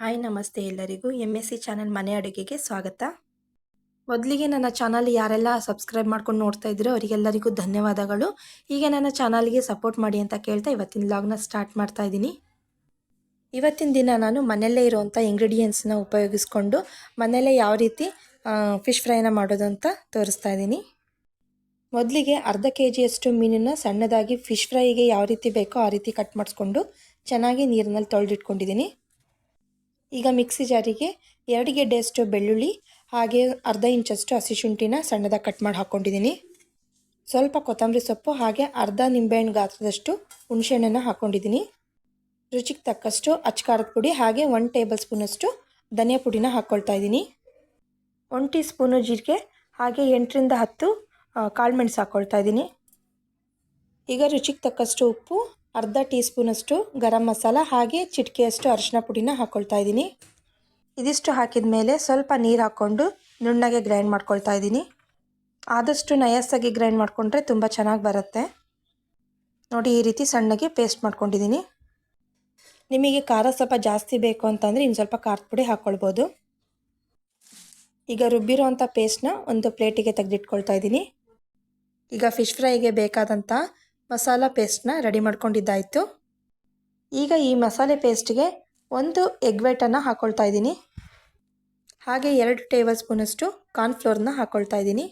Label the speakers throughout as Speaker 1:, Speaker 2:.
Speaker 1: Hi, ನಮಸ್ತೆ ಎಲ್ಲರಿಗೂ M S C channel ಮನೆ ಅಡುಗೆಗೆ ಸ್ವಾಗತ. ಮೊದಲಿಗೆ ನನ್ನ ಚಾನಲ್ ಯಾರೆಲ್ಲ ಸಬ್ಸ್ಕ್ರೈಬ್ ಮಾಡ್ಕೊಂಡು ನೋಡ್ತಾ ಇದ್ದೀರೋ ಅವರಿಗೆಲ್ಲರಿಗೂ ಧನ್ಯವಾದಗಳು. ಹೀಗೆ ನನ್ನ ಚಾನಲ್ಗೆ ಸಪೋರ್ಟ್ ಮಾಡಿ ಅಂತ ಕೇಳ್ತಾ ಇವತ್ತಿನ ಲಾಗ್ನ ಸ್ಟಾರ್ಟ್ ಮಾಡ್ತಾ ಇದ್ದೀನಿ. ಇವತ್ತಿನ ದಿನ ನಾನು ಮನೆಯಲ್ಲೇ ಇರುವಂಥ ಇಂಗ್ರೀಡಿಯೆಂಟ್ಸ್ನ ಉಪಯೋಗಿಸ್ಕೊಂಡು ಮನೆಯಲ್ಲೇ ಯಾವ ರೀತಿ ಫಿಶ್ ಫ್ರೈನ ಮಾಡೋದು ಅಂತ ತೋರಿಸ್ತಾ ಇದ್ದೀನಿ. ಮೊದಲಿಗೆ ಅರ್ಧ ಕೆ ಜಿಯಷ್ಟು ಮೀನನ್ನು ಸಣ್ಣದಾಗಿ ಫಿಶ್ ಫ್ರೈಗೆ ಯಾವ ರೀತಿ ಬೇಕೋ ಆ ರೀತಿ ಕಟ್ ಮಾಡಿಸ್ಕೊಂಡು ಚೆನ್ನಾಗಿ ನೀರಿನಲ್ಲಿ ತೊಳೆದಿಟ್ಕೊಂಡಿದ್ದೀನಿ. ಈಗ ಮಿಕ್ಸಿ ಜಾರಿಗೆ ಎರಡು ಗೆಡ್ಡೆಯಷ್ಟು ಬೆಳ್ಳುಳ್ಳಿ, ಹಾಗೆ ಅರ್ಧ ಇಂಚಷ್ಟು ಹಸಿ ಶುಂಠಿನ ಸಣ್ಣದಾಗಿ ಕಟ್ ಮಾಡಿ ಹಾಕ್ಕೊಂಡಿದ್ದೀನಿ. ಸ್ವಲ್ಪ ಕೊತ್ತಂಬರಿ ಸೊಪ್ಪು, ಹಾಗೆ ಅರ್ಧ ನಿಂಬೆಹಣ್ಣು ಗಾತ್ರದಷ್ಟು ಹುಣಸೆಹಣ್ಣನ್ನು ಹಾಕ್ಕೊಂಡಿದ್ದೀನಿ. ರುಚಿಗೆ ತಕ್ಕಷ್ಟು ಅಚ್ಕಾರದ ಪುಡಿ, ಹಾಗೆ ಒನ್ ಟೇಬಲ್ ಸ್ಪೂನಷ್ಟು ಧನಿಯಾ ಪುಡಿನ ಹಾಕ್ಕೊಳ್ತಾ ಇದ್ದೀನಿ. ಒನ್ ಟೀ ಸ್ಪೂನು ಜೀರಿಗೆ, ಹಾಗೆ ಎಂಟರಿಂದ ಹತ್ತು ಕಾಳು ಮೆಣಸು ಹಾಕ್ಕೊಳ್ತಾ ಇದ್ದೀನಿ. ಈಗ ರುಚಿಗೆ ತಕ್ಕಷ್ಟು ಉಪ್ಪು ಅರ್ಧ ಟೀ ಸ್ಪೂನಷ್ಟು ಗರಂ ಮಸಾಲ ಹಾಗೆ ಚಿಟಿಕೆಯಷ್ಟು ಅರಿಶಿನ ಪುಡಿನ ಹಾಕ್ಕೊಳ್ತಾ ಇದ್ದೀನಿ. ಇದಿಷ್ಟು ಹಾಕಿದ ಮೇಲೆ ಸ್ವಲ್ಪ ನೀರು ಹಾಕ್ಕೊಂಡು ನುಣ್ಣಗೆ ಗ್ರೈಂಡ್ ಮಾಡ್ಕೊಳ್ತಾ ಇದ್ದೀನಿ. ಆದಷ್ಟು ನಯಸ್ಸಾಗಿ ಗ್ರೈಂಡ್ ಮಾಡಿಕೊಂಡ್ರೆ ತುಂಬ ಚೆನ್ನಾಗಿ ಬರುತ್ತೆ. ನೋಡಿ, ಈ ರೀತಿ ಸಣ್ಣಗೆ ಪೇಸ್ಟ್ ಮಾಡ್ಕೊಂಡಿದ್ದೀನಿ. ನಿಮಗೆ ಖಾರ ಸ್ವಲ್ಪ ಜಾಸ್ತಿ ಬೇಕು ಅಂತಂದರೆ ಇನ್ನು ಸ್ವಲ್ಪ ಖಾರದ ಪುಡಿ ಹಾಕ್ಕೊಳ್ಬೋದು ಈಗ ರುಬ್ಬಿರೋವಂಥ ಪೇಸ್ಟ್ನ ಒಂದು ಪ್ಲೇಟಿಗೆ ತೆಗೆದಿಟ್ಕೊಳ್ತಾ ಇದ್ದೀನಿ. ಈಗ ಫಿಶ್ ಫ್ರೈಗೆ ಬೇಕಾದಂಥ ಮಸಾಲ ಪೇಸ್ಟ್ನ ರೆಡಿ ಮಾಡ್ಕೊಂಡಿದ್ದಾಯಿತು. ಈಗ ಈ ಮಸಾಲೆ ಪೇಸ್ಟ್ಗೆ ಒಂದು ಎಗ್ ವೈಟನ್ನು ಹಾಕ್ಕೊಳ್ತಾ ಇದ್ದೀನಿ. ಹಾಗೆ ಎರಡು ಟೇಬಲ್ ಸ್ಪೂನಷ್ಟು ಕಾರ್ನ್ಫ್ಲೋರ್ನ ಹಾಕ್ಕೊಳ್ತಾ ಇದ್ದೀನಿ.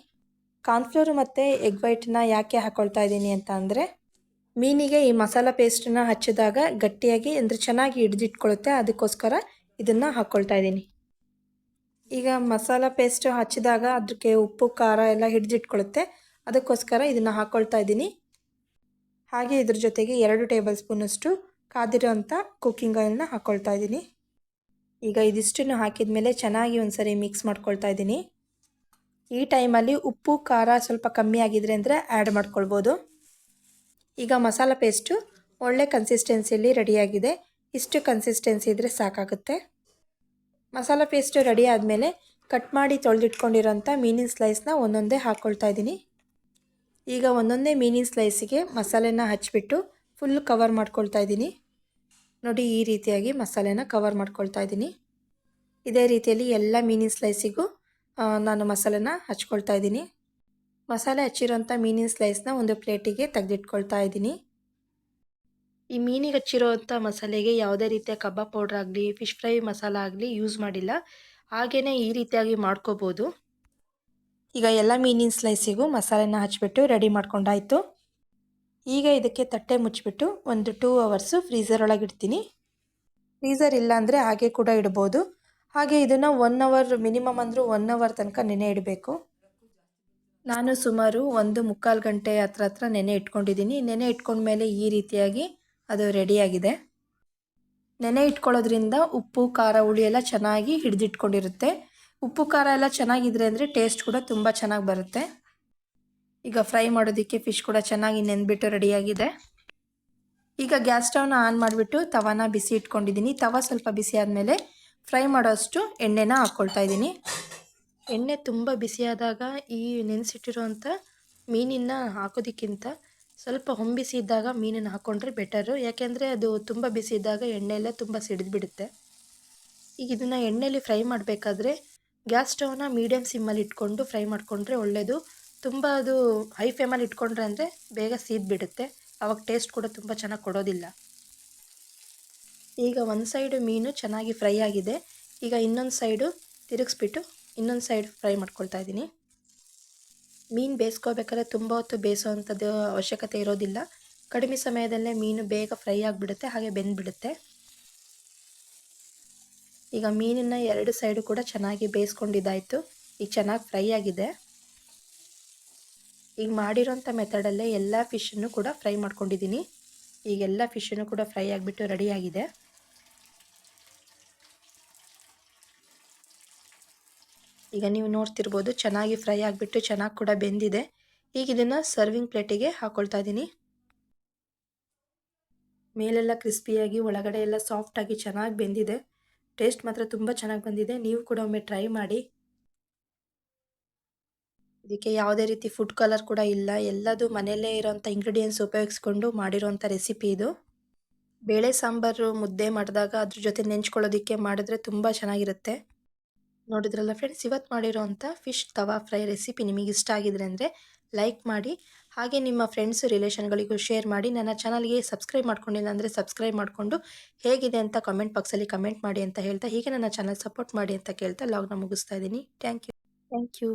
Speaker 1: ಕಾರ್ನ್ಫ್ಲೋರ್ ಮತ್ತು ಎಗ್ ವೈಟನ್ನ ಯಾಕೆ ಹಾಕ್ಕೊಳ್ತಾ ಇದ್ದೀನಿ ಅಂತ ಅಂದರೆ, ಮೀನಿಗೆ ಈ ಮಸಾಲ ಪೇಸ್ಟನ್ನು ಹಚ್ಚಿದಾಗ ಗಟ್ಟಿಯಾಗಿ ಅಂದರೆ ಚೆನ್ನಾಗಿ ಹಿಡಿದಿಟ್ಕೊಳ್ಳುತ್ತೆ ಅದಕ್ಕೋಸ್ಕರ ಇದನ್ನು ಹಾಕ್ಕೊಳ್ತಾ ಇದ್ದೀನಿ. ಈಗ ಮಸಾಲ ಪೇಸ್ಟ್ ಹಚ್ಚಿದಾಗ ಅದಕ್ಕೆ ಉಪ್ಪು, ಖಾರ ಎಲ್ಲ ಹಿಡಿದಿಟ್ಕೊಳ್ಳುತ್ತೆ ಅದಕ್ಕೋಸ್ಕರ ಇದನ್ನು ಹಾಕ್ಕೊಳ್ತಾ ಇದ್ದೀನಿ. ಹಾಗೆ ಇದ್ರ ಜೊತೆಗೆ ಎರಡು ಟೇಬಲ್ ಸ್ಪೂನಷ್ಟು ಕಾದಿರೋಂಥ ಕುಕ್ಕಿಂಗ್ ಆಯಿಲ್ನ ಹಾಕ್ಕೊಳ್ತಾ ಇದ್ದೀನಿ. ಈಗ ಇದಿಷ್ಟನ್ನು ಹಾಕಿದ ಮೇಲೆ ಚೆನ್ನಾಗಿ ಒಂದ್ಸರಿ ಮಿಕ್ಸ್ ಮಾಡ್ಕೊಳ್ತಾ ಇದ್ದೀನಿ. ಈ ಟೈಮಲ್ಲಿ ಉಪ್ಪು, ಖಾರ ಸ್ವಲ್ಪ ಕಮ್ಮಿ ಆಗಿದ್ರೆ ಅಂದರೆ ಆ್ಯಡ್ ಮಾಡ್ಕೊಳ್ಬೋದು. ಈಗ ಮಸಾಲ ಪೇಸ್ಟು ಒಳ್ಳೆ ಕನ್ಸಿಸ್ಟೆನ್ಸಿಯಲ್ಲಿ ರೆಡಿಯಾಗಿದೆ. ಇಷ್ಟು ಕನ್ಸಿಸ್ಟೆನ್ಸಿ ಇದ್ದರೆ ಸಾಕಾಗುತ್ತೆ. ಮಸಾಲ ಪೇಸ್ಟು ರೆಡಿ ಆದಮೇಲೆ ಕಟ್ ಮಾಡಿ ತೊಳೆದಿಟ್ಕೊಂಡಿರೋಂಥ ಮೀನಿನ ಸ್ಲೈಸ್ನ ಒಂದೊಂದೇ ಹಾಕ್ಕೊಳ್ತಾ ಇದ್ದೀನಿ. ಈಗ ಒಂದೊಂದೇ ಮೀನಿನ ಸ್ಲೈಸಿಗೆ ಮಸಾಲೆನ ಹಚ್ಚಿಬಿಟ್ಟು ಫುಲ್ ಕವರ್ ಮಾಡ್ಕೊಳ್ತಾ ಇದ್ದೀನಿ. ನೋಡಿ ಈ ರೀತಿಯಾಗಿ ಮಸಾಲೆನ ಕವರ್ ಮಾಡ್ಕೊಳ್ತಾ ಇದ್ದೀನಿ. ಇದೇ ರೀತಿಯಲ್ಲಿ ಎಲ್ಲ ಮೀನಿನ ಸ್ಲೈಸಿಗೂ ನಾನು ಮಸಾಲೆನ ಹಚ್ಕೊಳ್ತಾ ಇದ್ದೀನಿ. ಮಸಾಲೆ ಹಚ್ಚಿರೋಂಥ ಮೀನಿನ ಸ್ಲೈಸ್ನ ಒಂದು ಪ್ಲೇಟಿಗೆ ತೆಗೆದಿಟ್ಕೊಳ್ತಾ ಇದ್ದೀನಿ. ಈ ಮೀನಿಗೆ ಹಚ್ಚಿರೋವಂಥ ಮಸಾಲೆಗೆ ಯಾವುದೇ ರೀತಿಯ ಕಬಾಬ್ ಪೌಡ್ರ್ ಆಗಲಿ ಫಿಶ್ ಫ್ರೈ ಮಸಾಲ ಆಗಲಿ ಯೂಸ್ ಮಾಡಿಲ್ಲ. ಹಾಗೆಯೇ ಈ ರೀತಿಯಾಗಿ ಮಾಡ್ಕೋಬೋದು. ಈಗ ಎಲ್ಲ ಮೀನಿನ ಸ್ಲೈಸಿಗೂ ಮಸಾಲೆನ ಹಚ್ಚಿಬಿಟ್ಟು ರೆಡಿ ಮಾಡ್ಕೊಂಡಾಯಿತು. ಈಗ ಇದಕ್ಕೆ ತಟ್ಟೆ ಮುಚ್ಚಿಬಿಟ್ಟು ಒಂದು ಟೂ ಅವರ್ಸು ಫ್ರೀಸರ್ ಒಳಗೆ ಇಡ್ತೀನಿ. ಫ್ರೀಸರ್ ಇಲ್ಲ ಅಂದರೆ ಹಾಗೆ ಕೂಡ ಇಡ್ಬೋದು. ಹಾಗೆ ಇದನ್ನು ಒನ್ ಅವರ್ ಮಿನಿಮಮ್ ಅಂದರೂ ಒನ್ ಅವರ್ ತನಕ ನೆನೆ ಇಡಬೇಕು. ನಾನು ಸುಮಾರು ಒಂದು ಮುಕ್ಕಾಲು ಗಂಟೆ ಹತ್ರ ಹತ್ರ ನೆನೆ ಇಟ್ಕೊಂಡಿದ್ದೀನಿ. ನೆನೆ ಇಟ್ಕೊಂಡ್ಮೇಲೆ ಈ ರೀತಿಯಾಗಿ ಅದು ರೆಡಿಯಾಗಿದೆ ನೆನೆ ಇಟ್ಕೊಳ್ಳೋದ್ರಿಂದ ಉಪ್ಪು, ಖಾರ, ಹುಳಿ ಎಲ್ಲ ಚೆನ್ನಾಗಿ ಹಿಡಿದಿಟ್ಕೊಂಡಿರುತ್ತೆ. ಉಪ್ಪು ಖಾರ ಎಲ್ಲ ಚೆನ್ನಾಗಿದ್ರೆ ಅಂದರೆ ಟೇಸ್ಟ್ ಕೂಡ ತುಂಬ ಚೆನ್ನಾಗಿ ಬರುತ್ತೆ. ಈಗ ಫ್ರೈ ಮಾಡೋದಕ್ಕೆ ಫಿಶ್ ಕೂಡ ಚೆನ್ನಾಗಿ ನೆನ್ಬಿಟ್ಟು ರೆಡಿಯಾಗಿದೆ ಈಗ ಗ್ಯಾಸ್ ಸ್ಟವ್ನ ಆನ್ ಮಾಡಿಬಿಟ್ಟು ತವಾನ ಬಿಸಿ ಇಟ್ಕೊಂಡಿದ್ದೀನಿ. ತವ ಸ್ವಲ್ಪ ಬಿಸಿ ಆದಮೇಲೆ ಫ್ರೈ ಮಾಡೋಷ್ಟು ಎಣ್ಣೆನ ಹಾಕ್ಕೊಳ್ತಾ ಇದ್ದೀನಿ. ಎಣ್ಣೆ ತುಂಬ ಬಿಸಿಯಾದಾಗ ಈ ನೆನೆಸಿಟ್ಟಿರೋಂಥ ಮೀನಿನ ಹಾಕೋದಕ್ಕಿಂತ ಸ್ವಲ್ಪ ಹೊಂಬಿಸಿ ಇದ್ದಾಗ ಮೀನನ್ನು ಹಾಕ್ಕೊಂಡ್ರೆ ಬೆಟರು ಯಾಕೆಂದರೆ ಅದು ತುಂಬ ಬಿಸಿ ಇದ್ದಾಗ ಎಣ್ಣೆ ಎಲ್ಲ ತುಂಬ ಸಿಡಿದ್ಬಿಡುತ್ತೆ. ಈಗ ಇದನ್ನು ಎಣ್ಣೆಯಲ್ಲಿ ಫ್ರೈ ಮಾಡಬೇಕಾದ್ರೆ ಗ್ಯಾಸ್ ಸ್ಟವ್ನ ಮೀಡಿಯಮ್ ಸಿಮ್ಮಲ್ಲಿ ಇಟ್ಕೊಂಡು ಫ್ರೈ ಮಾಡಿಕೊಂಡ್ರೆ ಒಳ್ಳೆಯದು ತುಂಬ ಅದು ಹೈ ಫ್ಲೇಮಲ್ಲಿ ಇಟ್ಕೊಂಡ್ರೆ ಅಂದರೆ ಬೇಗ ಸೀದ್ಬಿಡುತ್ತೆ. ಆವಾಗ ಟೇಸ್ಟ್ ಕೂಡ ತುಂಬ ಚೆನ್ನಾಗಿ ಕೊಡೋದಿಲ್ಲ. ಈಗ ಒಂದು ಸೈಡು ಮೀನು ಚೆನ್ನಾಗಿ ಫ್ರೈ ಆಗಿದೆ. ಈಗ ಇನ್ನೊಂದು ಸೈಡು ತಿರುಗಿಸ್ಬಿಟ್ಟು ಇನ್ನೊಂದು ಸೈಡ್ ಫ್ರೈ ಮಾಡ್ಕೊಳ್ತಾ ಇದ್ದೀನಿ. ಮೀನು ಬೇಯಿಸ್ಕೋಬೇಕಾದ್ರೆ ತುಂಬ ಹೊತ್ತು ಬೇಯಿಸೋವಂಥದ್ದು ಅವಶ್ಯಕತೆ ಇರೋದಿಲ್ಲ. ಕಡಿಮೆ ಸಮಯದಲ್ಲೇ ಮೀನು ಬೇಗ ಫ್ರೈ ಆಗಿಬಿಡುತ್ತೆ, ಹಾಗೆ ಬೆಂದ್ಬಿಡುತ್ತೆ. ಈಗ ಮೀನನ್ನು ಎರಡು ಸೈಡು ಕೂಡ ಚೆನ್ನಾಗಿ ಬೇಯಿಸ್ಕೊಂಡಿದ್ದಾಯಿತು. ಈಗ ಚೆನ್ನಾಗಿ ಫ್ರೈ ಆಗಿದೆ. ಈಗ ಮಾಡಿರೋಂಥ ಮೆಥಡಲ್ಲೇ ಎಲ್ಲ ಫಿಶನ್ನು ಕೂಡ ಫ್ರೈ ಮಾಡ್ಕೊಂಡಿದ್ದೀನಿ. ಈಗೆಲ್ಲ ಫಿಶನ್ನು ಕೂಡ ಫ್ರೈ ಆಗಿಬಿಟ್ಟು ರೆಡಿಯಾಗಿದೆ ಈಗ ನೀವು ನೋಡ್ತಿರ್ಬೋದು ಚೆನ್ನಾಗಿ ಫ್ರೈ ಆಗಿಬಿಟ್ಟು ಚೆನ್ನಾಗಿ ಕೂಡ ಬೆಂದಿದೆ. ಈಗ ಇದನ್ನು ಸರ್ವಿಂಗ್ ಪ್ಲೇಟಿಗೆ ಹಾಕ್ಕೊಳ್ತಾ ಇದ್ದೀನಿ ಮೇಲೆಲ್ಲ ಕ್ರಿಸ್ಪಿಯಾಗಿ ಒಳಗಡೆ ಎಲ್ಲ ಸಾಫ್ಟಾಗಿ ಚೆನ್ನಾಗಿ ಬೆಂದಿದೆ. ಟೇಸ್ಟ್ ಮಾತ್ರ ತುಂಬ ಚೆನ್ನಾಗಿ ಬಂದಿದೆ. ನೀವು ಕೂಡ ಒಮ್ಮೆ ಟ್ರೈ ಮಾಡಿ. ಇದಕ್ಕೆ ಯಾವುದೇ ರೀತಿ ಫುಡ್ ಕಲರ್ ಕೂಡ ಇಲ್ಲ. ಎಲ್ಲದು ಮನೆಯಲ್ಲೇ ಇರೋಂಥ ಇಂಗ್ರೀಡಿಯೆಂಟ್ಸ್ ಉಪಯೋಗಿಸ್ಕೊಂಡು ಮಾಡಿರೋಂಥ ರೆಸಿಪಿ ಇದು. ಬೇಳೆ ಸಾಂಬಾರು ಮುದ್ದೆ ಮಾಡಿದಾಗ ಅದ್ರ ಜೊತೆ ನೆಂಚ್ಕೊಳ್ಳೋದಕ್ಕೆ ಮಾಡಿದ್ರೆ ತುಂಬ ಚೆನ್ನಾಗಿರುತ್ತೆ. ನೋಡಿದ್ರಲ್ಲ ಫ್ರೆಂಡ್ಸ್ ಇವತ್ತು ಮಾಡಿರೋವಂಥ ಫಿಶ್ ತವಾ ಫ್ರೈ ರೆಸಿಪಿ ನಿಮಗೆ ಇಷ್ಟ ಆಗಿದ್ರೆ ಅಂದರೆ ಲೈಕ್ ಮಾಡಿ ಹಾಗೆ ನಿಮ್ಮ ಫ್ರೆಂಡ್ಸ್ ರಿಲೇಷನ್ಗಳಿಗೂ ಶೇರ್ ಮಾಡಿ. ನನ್ನ ಚಾನಲ್ಗೆ ಸಬ್ಸ್ಕ್ರೈಬ್ ಮಾಡ್ಕೊಂಡಿಲ್ಲ ಅಂದರೆ ಸಬ್ಸ್ಕ್ರೈಬ್ ಮಾಡಿಕೊಂಡು ಹೇಗಿದೆ ಅಂತ ಕಮೆಂಟ್ ಬಾಕ್ಸಲ್ಲಿ ಕಮೆಂಟ್ ಮಾಡಿ ಅಂತ ಹೇಳ್ತಾ, ಹೀಗೆ ನನ್ನ ಚಾನಲ್ ಸಪೋರ್ಟ್ ಮಾಡಿ ಅಂತ ಕೇಳ್ತಾ ಲಾಗ್ನ ಮುಗಿಸ್ತಾ ಇದ್ದೀನಿ. Thank you thank you